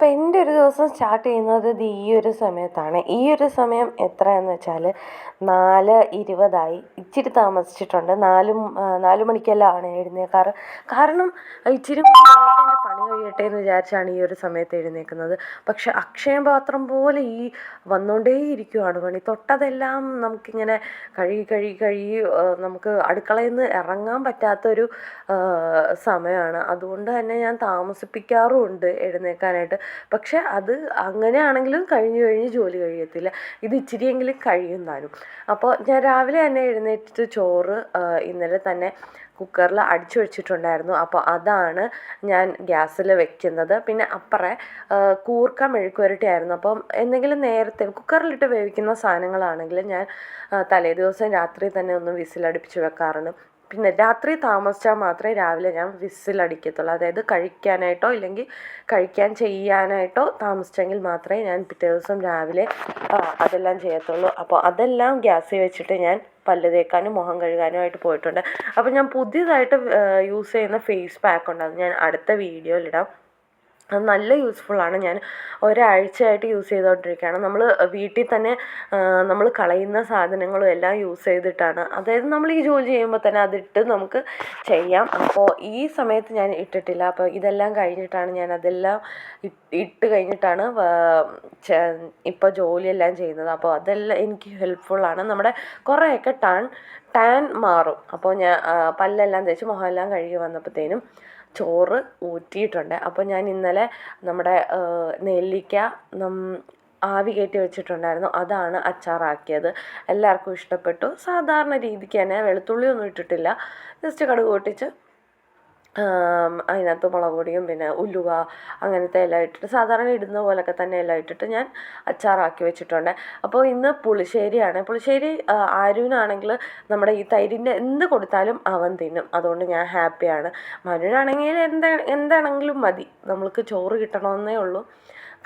അപ്പോൾ എന്റെ ഒരു ദിവസം സ്റ്റാർട്ട് ചെയ്യുന്നത് ഇത് ഈ ഒരു സമയത്താണ്. ഈ ഒരു സമയം എത്രയെന്ന് വെച്ചാൽ നാല് ഇരുപതായി ഇച്ചിരി താമസിച്ചിട്ടുണ്ട്. നാലും നാല് മണിക്കെല്ലാം ആണ് എഴുന്നേക്കാറ്. കാരണം ഇച്ചിരി പണി കഴിയട്ടെ എന്ന് വിചാരിച്ചാണ് ഈ ഒരു സമയത്ത് എഴുന്നേക്കുന്നത്. പക്ഷെ അക്ഷയം പാത്രം പോലെ ഈ വന്നുകൊണ്ടേ ഇരിക്കുവാണ് പണി. തൊട്ടതെല്ലാം നമുക്കിങ്ങനെ കഴുകി കഴുകി കഴുകി നമുക്ക് അടുക്കളയിൽ നിന്ന് ഇറങ്ങാൻ പറ്റാത്തൊരു സമയമാണ്. അതുകൊണ്ട് തന്നെ ഞാൻ താമസിപ്പിക്കാറുമുണ്ട് എഴുന്നേൽക്കാനായിട്ട് പക്ഷെ അത് അങ്ങനെയാണെങ്കിലും കഴിഞ്ഞു കഴിഞ്ഞ് ജോലി കഴിയത്തില്ല. ഇത് ഇച്ചിരിയെങ്കിലും കഴിയും താനും അപ്പോൾ ഞാൻ രാവിലെ തന്നെ എഴുന്നേറ്റിട്ട് ചോറ് ഇന്നലെ തന്നെ കുക്കറിൽ അടിച്ചു വെച്ചിട്ടുണ്ടായിരുന്നു. അപ്പോൾ അതാണ് ഞാൻ ഗ്യാസിൽ വെക്കുന്നത്. പിന്നെ അപ്പുറേ കൂർക്ക മെഴുക്കുവരട്ടിയായിരുന്നു. അപ്പം എന്തെങ്കിലും നേരത്തെ കുക്കറിലിട്ട് വേവിക്കുന്ന സാധനങ്ങളാണെങ്കിൽ ഞാൻ തലേ ദിവസം രാത്രി തന്നെ ഒന്ന് വിസിലടുപ്പിച്ച് വെക്കാറുണ്ട്. പിന്നെ രാത്രി താമസിച്ചാൽ മാത്രമേ രാവിലെ ഞാൻ വിസിൽ അടിക്കത്തുള്ളൂ. അതായത് കഴിക്കാനായിട്ടോ ഇല്ലെങ്കിൽ കഴിക്കാൻ ചെയ്യാനായിട്ടോ താമസിച്ചെങ്കിൽ മാത്രമേ ഞാൻ പിറ്റേ ദിവസം രാവിലെ അതെല്ലാം ചെയ്യത്തുള്ളൂ. അപ്പോൾ അതെല്ലാം ഗ്യാസിൽ വെച്ചിട്ട് ഞാൻ പല്ല് തേക്കാനും മുഖം കഴുകാനും ആയിട്ട് പോയിട്ടുണ്ട്. അപ്പോൾ ഞാൻ പുതിയതായിട്ട് യൂസ് ചെയ്യുന്ന ഫേസ് പാക്ക് ഉണ്ട്. അത് ഞാൻ അടുത്ത വീഡിയോയിലിടാം അത് നല്ല യൂസ്ഫുള്ളാണ് ഞാൻ ഒരാഴ്ചയായിട്ട് യൂസ് ചെയ്തുകൊണ്ടിരിക്കുകയാണ് നമ്മൾ വീട്ടിൽ തന്നെ നമ്മൾ കളയുന്ന സാധനങ്ങളും എല്ലാം യൂസ് ചെയ്തിട്ടാണ്. അതായത് നമ്മൾ ഈ ജോലി ചെയ്യുമ്പോൾ തന്നെ അതിട്ട് നമുക്ക് ചെയ്യാം. അപ്പോൾ ഈ സമയത്ത് ഞാൻ ഇട്ടിട്ടില്ല. അപ്പോൾ ഇതെല്ലാം കഴിഞ്ഞിട്ടാണ് ഞാൻ അതെല്ലാം ഇട്ട് കഴിഞ്ഞിട്ടാണ് ഇപ്പോൾ ജോലിയെല്ലാം ചെയ്യുന്നത്. അപ്പോൾ അതെല്ലാം എനിക്ക് ഹെൽപ്ഫുള്ളാണ് നമ്മുടെ കുറേയൊക്കെ ടാൻ ടാൻ മാറും. അപ്പോൾ ഞാൻ പല്ലെല്ലാം തേച്ച് മുഖമെല്ലാം കഴുകി വന്നപ്പോഴത്തേനും ചോറ് ഊറ്റിയിട്ടുണ്ട്. അപ്പോൾ ഞാൻ ഇന്നലെ നമ്മുടെ നെല്ലിക്ക ആവി കയറ്റി വെച്ചിട്ടുണ്ടായിരുന്നു. അതാണ് അച്ചാറാക്കിയത്. എല്ലാവർക്കും ഇഷ്ടപ്പെട്ടു. സാധാരണ രീതിക്ക് തന്നെ വെളുത്തുള്ളിയൊന്നും ഇട്ടിട്ടില്ല. ജസ്റ്റ് കടുക് പൊട്ടിച്ച് അതിനകത്ത് മുളക് പൊടിയും പിന്നെ ഉലുവ അങ്ങനത്തെ എല്ലാം ഇട്ടിട്ട് സാധാരണ ഇടുന്ന പോലൊക്കെ തന്നെ എല്ലാം ഇട്ടിട്ട് ഞാൻ അച്ചാറാക്കി വെച്ചിട്ടുണ്ട്. അപ്പോൾ ഇന്ന് പുളിശ്ശേരിയാണ്. പുളിശ്ശേരി ആരുവിനാണെങ്കിൽ നമ്മുടെ ഈ തൈരിന്റെ എന്ത് കൊടുത്താലും അവൻ തിന്നും. അതുകൊണ്ട് ഞാൻ ഹാപ്പിയാണ്. മനുവിനാണെങ്കിൽ എന്താ എന്താണെങ്കിലും മതി. നമ്മൾക്ക് ചോറ് കിട്ടണമെന്നേ ഉള്ളൂ.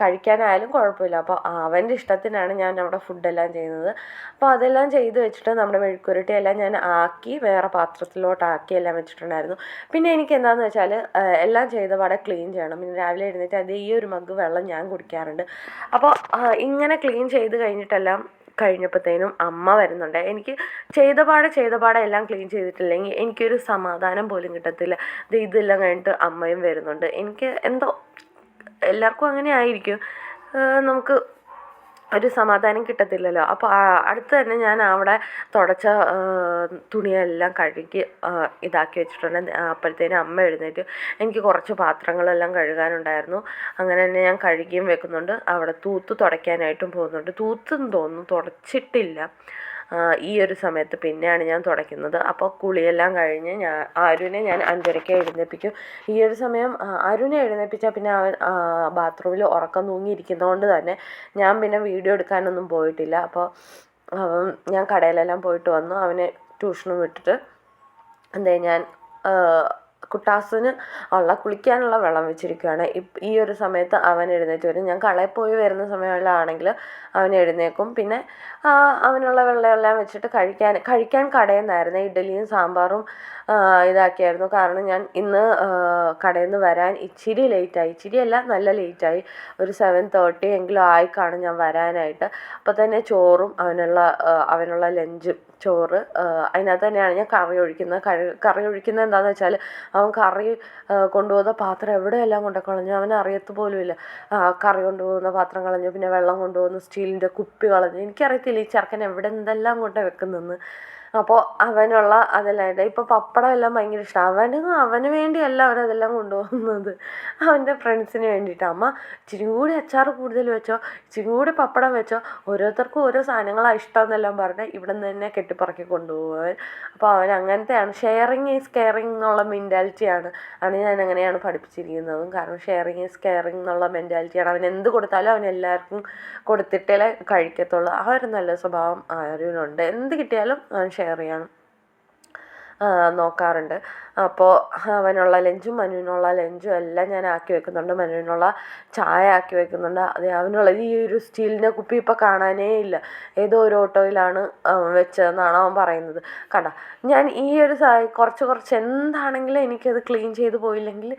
കഴിക്കാനായാലും കുഴപ്പമില്ല. അപ്പോൾ അവന്റെ ഇഷ്ടത്തിനാണ് ഞാൻ അവിടെ ഫുഡെല്ലാം ചെയ്യുന്നത്. അപ്പോൾ അതെല്ലാം ചെയ്ത് വെച്ചിട്ട് നമ്മുടെ മെഴുക്കുരുട്ടി എല്ലാം ഞാൻ ആക്കി വേറെ പാത്രത്തിലോട്ടാക്കി എല്ലാം വെച്ചിട്ടുണ്ടായിരുന്നു. പിന്നെ എനിക്ക് എന്താണെന്ന് വെച്ചാൽ എല്ലാം ചെയ്ത പാടെ ക്ലീൻ ചെയ്യണം. പിന്നെ രാവിലെ എഴുന്നേറ്റ് അത് ഈ ഒരു മഗ് വെള്ളം ഞാൻ കുടിക്കാറുണ്ട്. അപ്പോൾ ഇങ്ങനെ ക്ലീൻ ചെയ്ത് കഴിഞ്ഞിട്ടെല്ലാം കഴിഞ്ഞപ്പോഴത്തേനും അമ്മ വരുന്നുണ്ട്. എനിക്ക് ചെയ്ത പാടെ ചെയ്ത പാടെ എല്ലാം ക്ലീൻ ചെയ്തിട്ടില്ലെങ്കിൽ എനിക്കൊരു സമാധാനം പോലും കിട്ടത്തില്ല. ഇത് ഇതെല്ലാം കഴിഞ്ഞിട്ട് അമ്മയും വരുന്നുണ്ട്. എനിക്ക് എന്തോ എല്ലാവർക്കും അങ്ങനെ ആയിരിക്കും. നമുക്ക് ഒരു സമാധാനം കിട്ടത്തില്ലല്ലോ. അപ്പോൾ അടുത്ത് തന്നെ ഞാൻ അവിടെ തുടച്ച തുണിയെല്ലാം കഴുകി ഇതാക്കി വെച്ചിട്ടുണ്ട്. അപ്പോഴത്തേനും അമ്മ എഴുന്നേറ്റ്. എനിക്ക് കുറച്ച് പാത്രങ്ങളെല്ലാം കഴുകാനുണ്ടായിരുന്നു. അങ്ങനെ തന്നെ ഞാൻ കഴുകിയും വെക്കുന്നുണ്ട്. അവിടെ തൂത്ത് തുടയ്ക്കാനായിട്ടും പോകുന്നുണ്ട്. തൂത്തെന്ന് തോന്നുന്നു തുടച്ചിട്ടില്ല. ഈ ഒരു സമയത്ത് പിന്നെയാണ് ഞാൻ തുടയ്ക്കുന്നത്. അപ്പോൾ കുളിയെല്ലാം കഴിഞ്ഞ് ഞാൻ ആരുവിനെ ഞാൻ അഞ്ചരയ്ക്ക് എഴുന്നേൽപ്പിക്കും ഈ ഒരു സമയം അരുവിനെ എഴുന്നേൽപ്പിച്ചാൽ പിന്നെ അവൻ ബാത്റൂമിൽ ഉറക്കം തൂങ്ങിയിരിക്കുന്നതുകൊണ്ട് തന്നെ ഞാൻ പിന്നെ വീഡിയോ എടുക്കാനൊന്നും പോയിട്ടില്ല. അപ്പോൾ ഞാൻ കടയിലെല്ലാം പോയിട്ട് വന്നു. അവനെ ട്യൂഷനും വിട്ടിട്ട് എന്തേ ഞാൻ കുട്ടാസിന് ഉള്ള കുളിക്കാനുള്ള വെള്ളം വെച്ചിരിക്കുകയാണ് ഈ ഒരു സമയത്ത് അവൻ എഴുന്നേറ്റ് വരും. ഞാൻ കളയിൽ പോയി വരുന്ന സമയങ്ങളിലാണെങ്കിൽ അവൻ എഴുന്നേക്കും പിന്നെ അവനുള്ള വെള്ളമെല്ലാം വെച്ചിട്ട് കഴിക്കാൻ കഴിക്കാൻ കടയിൽ നിന്നായിരുന്നു. സാമ്പാറും ഇതാക്കിയായിരുന്നു. കാരണം ഞാൻ ഇന്ന് കടയിൽ നിന്ന് വരാൻ ഇച്ചിരി ലേറ്റായി. ഇച്ചിരിയല്ല നല്ല ലേറ്റായി. ഒരു സെവൻ തേർട്ടി എങ്കിലും ആയി കാണും ഞാൻ വരാനായിട്ട്. അപ്പോൾ തന്നെ ചോറും അവനുള്ള അവനുള്ള ലഞ്ചും ചോറ് അതിനകത്ത് തന്നെയാണ് ഞാൻ കറി ഒഴിക്കുന്നത്. കറി ഒഴിക്കുന്നത് എന്താണെന്ന് വെച്ചാൽ അവൻ കറി കൊണ്ടുപോകുന്ന പാത്രം എവിടെയെല്ലാം കൊണ്ടുപോയി അവൻ അറിയത്ത് പോലുമില്ല. കറി കൊണ്ടുപോകുന്ന പാത്രം കളഞ്ഞു. പിന്നെ വെള്ളം കൊണ്ടുപോകുന്ന. സ്റ്റീലിന്റെ കുപ്പി കളഞ്ഞു. എനിക്കറിയത്തില്ല ഈ ചെറുക്കൻ എവിടെ എന്തെല്ലാം കൊണ്ട് വെക്കുന്നതെന്ന്. അപ്പോൾ അവനുള്ള അതെല്ലാം ഇപ്പോൾ പപ്പടം എല്ലാം ഭയങ്കര ഇഷ്ടമാണ് അവനും അവന് വേണ്ടിയല്ല അവരതെല്ലാം കൊണ്ടുപോകുന്നത് അവന്റെ ഫ്രണ്ട്സിന് വേണ്ടിയിട്ട്. അമ്മ ഇച്ചിരി കൂടി അച്ചാർ കൂടുതൽ വെച്ചോ ഇച്ചിരി കൂടി പപ്പടം വെച്ചോ ഓരോരുത്തർക്കും ഓരോ സാധനങ്ങളാണ് ഇഷ്ടം എന്നെല്ലാം പറഞ്ഞ് ഇവിടെ നിന്ന് തന്നെ കെട്ടിപ്പറക്കി കൊണ്ടുപോകാൻ അപ്പോൾ അവൻ അങ്ങനത്തെയാണ്. ഷെയറിങ് ഈസ് കെയറിങ് എന്നുള്ള മെന്റാലിറ്റിയാണ് ആണ്. ഞാൻ അങ്ങനെയാണ് പഠിപ്പിച്ചിരിക്കുന്നതും. കാരണം ഷെയറിങ് ഈസ് കെയറിങ് എന്നുള്ള മെന്റാലിറ്റിയാണ് അവൻ എന്ത് കൊടുത്താലും അവൻ എല്ലാവർക്കും കൊടുത്തിട്ടേ കഴിക്കത്തുള്ളൂ. ആ ഒരു നല്ല സ്വഭാവം ആരുവിനുണ്ട് എന്ത് കിട്ടിയാലും അവൻ ഷെയർ ചെയ്യാൻ നോക്കാറുണ്ട്. അപ്പോൾ അവനുള്ള ലഞ്ചും മനുവിനുള്ള ലഞ്ചും എല്ലാം ഞാൻ ആക്കി വെക്കുന്നുണ്ട്. മനുവിനുള്ള ചായ ആക്കി വെക്കുന്നുണ്ട്. അതെ അവനുള്ള ഈ ഒരു സ്റ്റീലിന്റെ കുപ്പി ഇപ്പോൾ കാണാനേ ഇല്ല. ഏതോ ഒരു ഓട്ടോയിലാണ് വെച്ചതെന്നാണ് അവൻ പറയുന്നത്. കണ്ട? ഞാൻ ഈ ഒരു കുറച്ച് കുറച്ച് എന്താണെങ്കിലും എനിക്കത് ക്ലീൻ ചെയ്ത് പോയില്ലെങ്കിൽ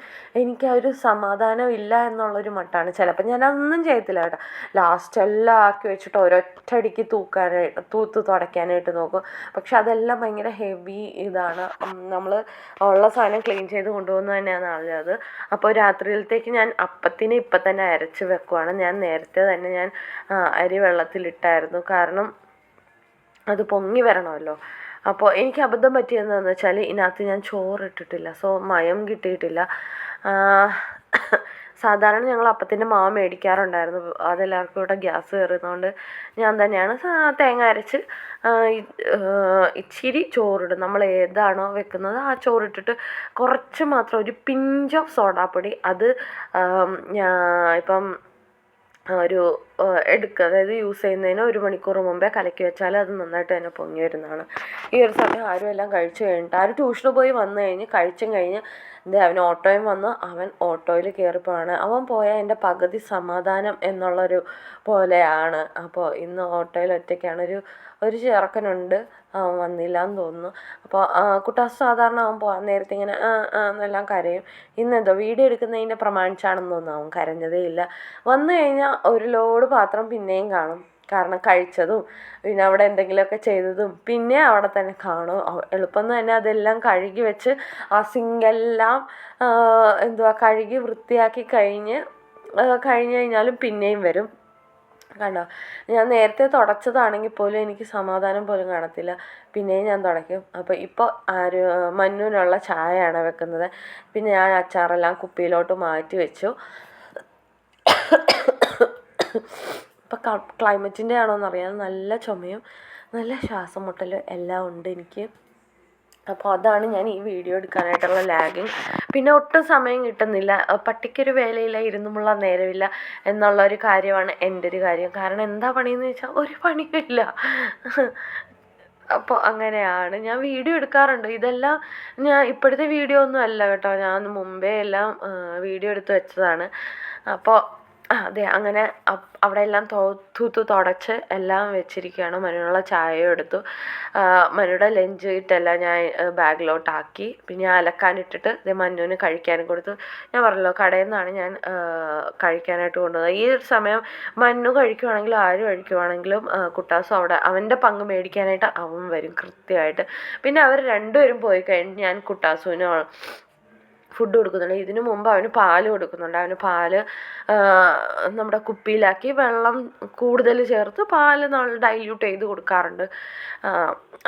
എനിക്ക് ആ ഒരു സമാധാനം ഇല്ല എന്നുള്ളൊരു മട്ടാണ്. ചിലപ്പോൾ ഞാൻ അതൊന്നും ചെയ്യത്തില്ല കേട്ടോ. ലാസ്റ്റ് എല്ലാം ആക്കി വെച്ചിട്ട് ഒരൊറ്റടിക്ക് തൂക്കാനായിട്ട് തൂത്ത് തുടയ്ക്കാനായിട്ട് നോക്കും. പക്ഷെ അതെല്ലാം ഭയങ്കര ഹെവി ഇതാണ് നമ്മൾ ഉള്ള സാധനം ക്ലീൻ ചെയ്ത് കൊണ്ടുപോകുന്നത് തന്നെയാണ് നല്ലത് അപ്പോൾ രാത്രിയിലത്തേക്ക് ഞാൻ അപ്പത്തിന് ഇപ്പം തന്നെ അരച്ച് വെക്കുവാണ്. ഞാൻ നേരത്തെ തന്നെ ഞാൻ അരി വെള്ളത്തിലിട്ടായിരുന്നു. കാരണം അത് പൊങ്ങി വരണമല്ലോ. അപ്പോൾ എനിക്ക് അബദ്ധം പറ്റിയതെന്ന് വെച്ചാൽ ഇതിനകത്ത് ഞാൻ ചോറിട്ടിട്ടില്ല. സോ മയം കിട്ടിയിട്ടില്ല. സാധാരണ ഞങ്ങൾ അപ്പത്തിന്റെ മാവ് മേടിക്കാറുണ്ടായിരുന്നു. അതെല്ലാവർക്കും ഇവിടെ ഗ്യാസ് കയറുന്നതുകൊണ്ട് ഞാൻ തന്നെയാണ് തേങ്ങ അരച്ച് ഇച്ചിരി ചോറിടും. നമ്മൾ ഏതാണോ വെക്കുന്നത് ആ ചോറിട്ടിട്ട് കുറച്ച് മാത്രം ഒരു പിഞ്ച് ഓഫ് സോഡാപ്പൊടി. അത് ഇപ്പം ഒരു എടുക്കുക അതായത് യൂസ് ചെയ്യുന്നതിന് ഒരു മണിക്കൂർ മുമ്പേ കലക്കി വെച്ചാൽ അത് നന്നായിട്ട് തന്നെ പൊങ്ങി വരുന്നതാണ്. ഈ ഒരു സമയം ആരും എല്ലാം കഴിച്ചു കഴിഞ്ഞിട്ട് ആരും ട്യൂഷന് പോയി വന്നു കഴിഞ്ഞ് കഴിച്ചും കഴിഞ്ഞ് ദേ അവൻ ഓട്ടോയും വന്ന്. അവൻ ഓട്ടോയിൽ കയറിപ്പോവാണ്. അവൻ പോയ എന്റെ പകുതി സമാധാനം എന്നുള്ളൊരു പോലെയാണ്. അപ്പോൾ ഇന്ന് ഓട്ടോയിൽ ഒറ്റയ്ക്കാണ്. ഒരു ഒരു ചെറുക്കനുണ്ട്. അവൻ വന്നില്ല എന്ന് തോന്നുന്നു അപ്പോൾ കുട്ടാ സാധാരണ അവൻ പോകാൻ നേരത്തെ ഇങ്ങനെ എന്നെല്ലാം കരയും. ഇന്നെന്തോ വീഡിയോ എടുക്കുന്നതിന്റെ പ്രമാണിച്ചാണെന്ന് തോന്നുന്നു. അവൻ കരഞ്ഞതേ ഇല്ല. വന്നു കഴിഞ്ഞാൽ ഒരു ലോഡ് പാത്രം പിന്നെയും കാണും. കാരണം കഴിച്ചതും പിന്നെ അവിടെ എന്തെങ്കിലുമൊക്കെ ചെയ്തതും പിന്നെ അവിടെ തന്നെ കാണും. എളുപ്പം തന്നെ അതെല്ലാം കഴുകി വെച്ച് ആ സിങ്കെല്ലാം എന്തുവാ കഴുകി വൃത്തിയാക്കി കഴിഞ്ഞ് കഴിഞ്ഞ് കഴിഞ്ഞാലും പിന്നെയും വരും. കണ്ടോ? ഞാൻ നേരത്തെ തുടച്ചതാണെങ്കിൽ പോലും എനിക്ക് സമാധാനം പോലും കാണത്തില്ല. പിന്നെയും ഞാൻ തുടയ്ക്കും. അപ്പോൾ ഇപ്പോൾ ആര് മഞ്ഞുവിനുള്ള ചായയാണ് വെക്കുന്നത്. പിന്നെ ഞാൻ അച്ചാറെല്ലാം കുപ്പിയിലോട്ട് മാറ്റി വെച്ചു. ഇപ്പം ക്ലൈമറ്റിന്റെ ആണോന്ന് അറിയാം നല്ല ചുമയും നല്ല ശ്വാസം മുട്ടലും എല്ലാം ഉണ്ട് എനിക്ക്. അപ്പോൾ അതാണ് ഞാൻ ഈ വീഡിയോ എടുക്കാനായിട്ടുള്ള ലാഗിങ് പിന്നെ ഒട്ടും സമയം കിട്ടുന്നില്ല. പട്ടിക്കൊരു വേലയില്ല ഇരുന്നുമുള്ള നേരമില്ല എന്നുള്ള ഒരു കാര്യമാണ് എന്റെ ഒരു കാര്യം. കാരണം എന്താ പണിയെന്ന് വെച്ചാൽ ഒരു പണിയില്ല അപ്പോൾ അങ്ങനെയാണ്. ഞാൻ വീഡിയോ എടുക്കാറുണ്ട്. ഇതെല്ലാം ഞാൻ ഇപ്പോഴത്തെ വീഡിയോ ഒന്നും അല്ല കേട്ടോ. ഞാൻ മുമ്പേ എല്ലാം വീഡിയോ എടുത്ത് വെച്ചതാണ്. അപ്പോൾ അതെ അങ്ങനെ അവിടെ എല്ലാം തൂത്ത് തുടച്ച് എല്ലാം വെച്ചിരിക്കുകയാണ്. മനുവിനുള്ള ചായയും എടുത്തു. മനുവിടെ ലഞ്ച് ഇട്ടെല്ലാം ഞാൻ ബാഗിലോട്ടാക്കി പിന്നെ അലക്കാനിട്ടിട്ട് ഇത് മനുവിന് കഴിക്കാനും കൊടുത്തു. ഞാൻ പറഞ്ഞല്ലോ കടയിൽ നിന്നാണ് ഞാൻ കഴിക്കാനായിട്ട് കൊണ്ടുപോകുന്നത് ഈ ഒരു സമയം മന്നു കഴിക്കുവാണെങ്കിലും ആര് കഴിക്കുവാണെങ്കിലും കുട്ടാസും അവിടെ അവന്റെ പങ്ക് മേടിക്കാനായിട്ട് അവൻ വരും കൃത്യമായിട്ട്. പിന്നെ അവർ രണ്ടുപേരും പോയി കഴിഞ്ഞ് ഞാൻ കുട്ടാസുവിന് ഫുഡ് കൊടുക്കുന്നുണ്ട്. ഇതിനു മുമ്പ് അവന് പാൽ കൊടുക്കുന്നുണ്ട്. അവന് പാൽ നമ്മുടെ കുപ്പിയിലാക്കി വെള്ളം കൂടുതൽ ചേർത്ത് പാൽ നമ്മൾ ഡൈല്യൂട്ട് ചെയ്ത് കൊടുക്കാറുണ്ട്.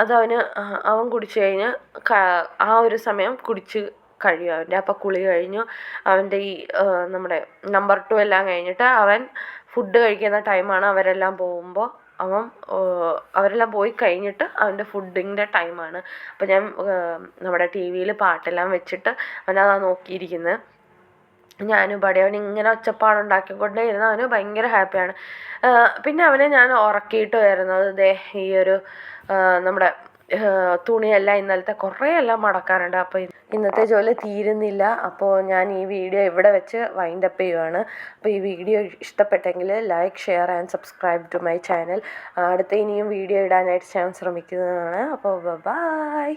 അതവന് അവൻ കുടിച്ചു കഴിഞ്ഞ് ആ ഒരു സമയം കുടിച്ച് കഴിയും അവന്റെ. അപ്പം കുളി കഴിഞ്ഞു. അവന്റെ ഈ നമ്മുടെ നമ്പർ ടു എല്ലാം കഴിഞ്ഞിട്ട് അവൻ ഫുഡ് കഴിക്കുന്ന ടൈമാണ് അവരെല്ലാം പോകുമ്പോൾ അവൻ അവരെല്ലാം പോയി കഴിഞ്ഞിട്ട് അവന്റെ ഫുഡിന്റെ ടൈമാണ്. അപ്പോൾ ഞാൻ നമ്മുടെ ടി വിയിൽ പാട്ടെല്ലാം വെച്ചിട്ട് അവനതാ നോക്കിയിരിക്കുന്നത് ഞാനും പാടി അവൻ ഇങ്ങനെ ഒച്ചപ്പാടുണ്ടാക്കിക്കൊണ്ടേ ഇരുന്ന് അവന് ഭയങ്കര ഹാപ്പിയാണ്. പിന്നെ അവനെ ഞാൻ ഉറക്കിയിട്ട് വരുന്നത് ദേ ഈ ഒരു നമ്മുടെ തുണിയെല്ലാം ഇന്നലത്തെ കുറേ എല്ലാം മടക്കാനുണ്ട് അപ്പോൾ ഇന്നത്തെ ജോലി തീരുന്നില്ല. അപ്പോൾ ഞാൻ ഈ വീഡിയോ ഇവിടെ വെച്ച് വൈൻഡ് അപ്പ് ചെയ്യുവാണ്. അപ്പോൾ ഈ വീഡിയോ ഇഷ്ടപ്പെട്ടെങ്കിൽ like share and subscribe to my channel അടുത്ത ഇനിയും വീഡിയോ ഇടാനായിട്ട് ഞാൻ ശ്രമിക്കുന്നതാണ്. അപ്പോൾ ബൈ